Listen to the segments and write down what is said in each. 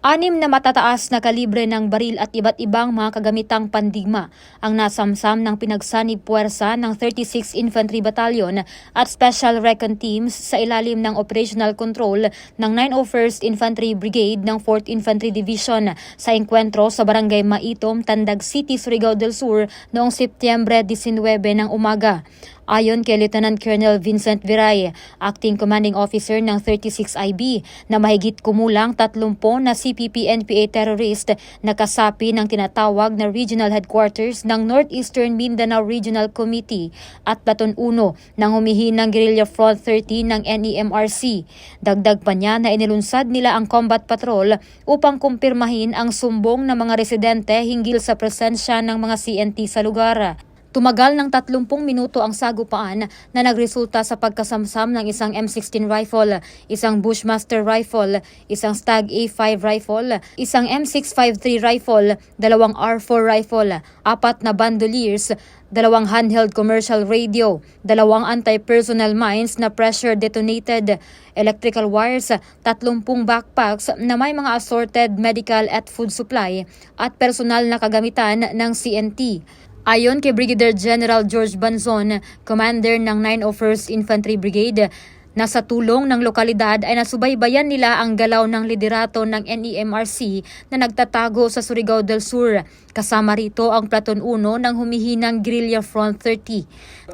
Anim na matataas na kalibre ng baril at iba't ibang mga kagamitang pandigma ang nasamsam ng pinagsanib puwersa ng 36 Infantry Battalion at Special Recon Teams sa ilalim ng operational control ng 901st Infantry Brigade ng 4th Infantry Division sa engkwentro sa Barangay Maitom, Tandag City, Surigao del Sur noong Setyembre 19 ng umaga. Ayon kay Lieutenant Colonel Vincent Viray, Acting Commanding Officer ng 36IB, na mahigit kumulang 30 na CPP-NPA terrorist na kasapi ng tinatawag na Regional Headquarters ng Northeastern Mindanao Regional Committee at Platoon 1 ng humihinang Guerrilla Front 30 ng NEMRC. Dagdag pa niya na inilunsad nila ang combat patrol upang kumpirmahin ang sumbong ng mga residente hinggil sa presensya ng mga CNT sa lugar. Tumagal ng 30 minuto ang sagupaan na nagresulta sa pagkasamsam ng isang M16 rifle, isang Bushmaster rifle, isang Stag A5 rifle, isang M653 rifle, dalawang R4 rifle, apat na bandoliers, dalawang handheld commercial radio, dalawang anti-personnel mines na pressure detonated, electrical wires, 30 backpacks na may mga assorted medical at food supply, at personal na kagamitan ng CNT. Ayon kay Brigadier General George Banzon, commander ng 901st Infantry Brigade, na sa tulong ng lokalidad ay nasubaybayan nila ang galaw ng liderato ng NEMRC na nagtatago sa Surigao del Sur. Kasama rito ang Platon 1 ng humihinang Guerrilla Front 30.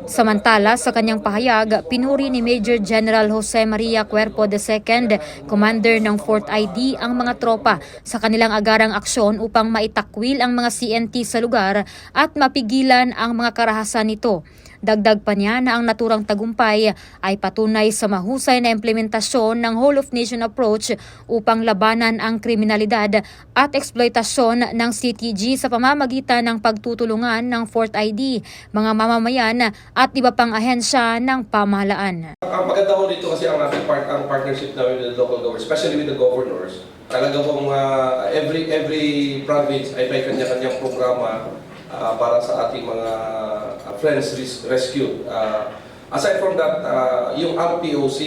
Samantala, sa kanyang pahayag, pinuri ni Major General Jose Maria Cuerpo II, commander ng 4th ID, ang mga tropa sa kanilang agarang aksyon upang maitakwil ang mga CNT sa lugar at mapigilan ang mga karahasan nito. Dagdag pa niya na ang naturang tagumpay ay patunay sa mahusay na implementasyon ng Whole of Nation approach upang labanan ang kriminalidad at eksploitasyon ng CTG sa pamamagitan ng pagtutulungan ng 4th ID, mga mamamayan at iba pang ahensya ng pamahalaan. Ang maganda ko dito kasi ang ating part, ang partnership namin with the local government, especially with the governors. Talaga pong ah, every every province ay may kanya-kanyang programa ah, para sa ating mga ah, friends res- rescue. Aside from that, ah, yung RPOC,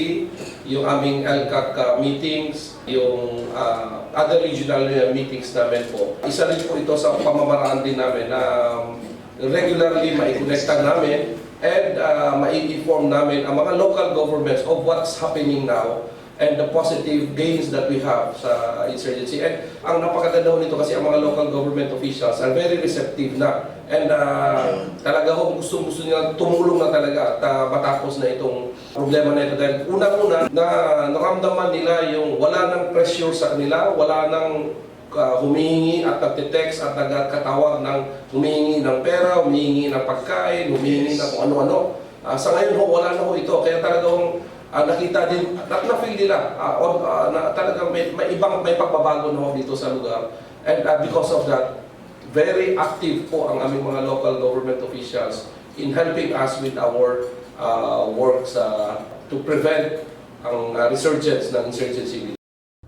yung aming LCAC ah, meetings, yung ah, other regional ah, meetings namin po. Isa rin po ito sa pamamaraan din namin na um, regularly maikonekta namin and uh, mai-inform namin ang mga local governments of what's happening now and the positive gains that we have sa insurgency. And ang napakaganda nito kasi ang mga local government officials are very receptive na and uh, talaga ho gusto gusto nila tumulong na talaga at uh, matapos na itong problema na ito dahil unang-una na naramdaman nila yung wala nang pressure sa kanila, wala nang uh, humihingi at nagte-text at nagkatawag ng humihingi ng pera, humihingi ng pagkain, humihingi ng kung ano-ano. Ah, sa ngayon ho, wala na ho ito. Kaya talagang ah, nakita din, at na-feel nila, ah, on, ah, na talagang may, may ibang, may pagbabago na ho dito sa lugar. And ah, because of that, very active po ang aming mga local government officials in helping us with our uh, works uh, to prevent ang ah, resurgence ng insurgency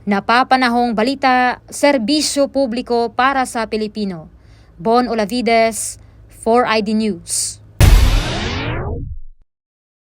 Napapanahong balita, serbisyo publiko para sa Pilipino. Bon Olavides, 4ID News.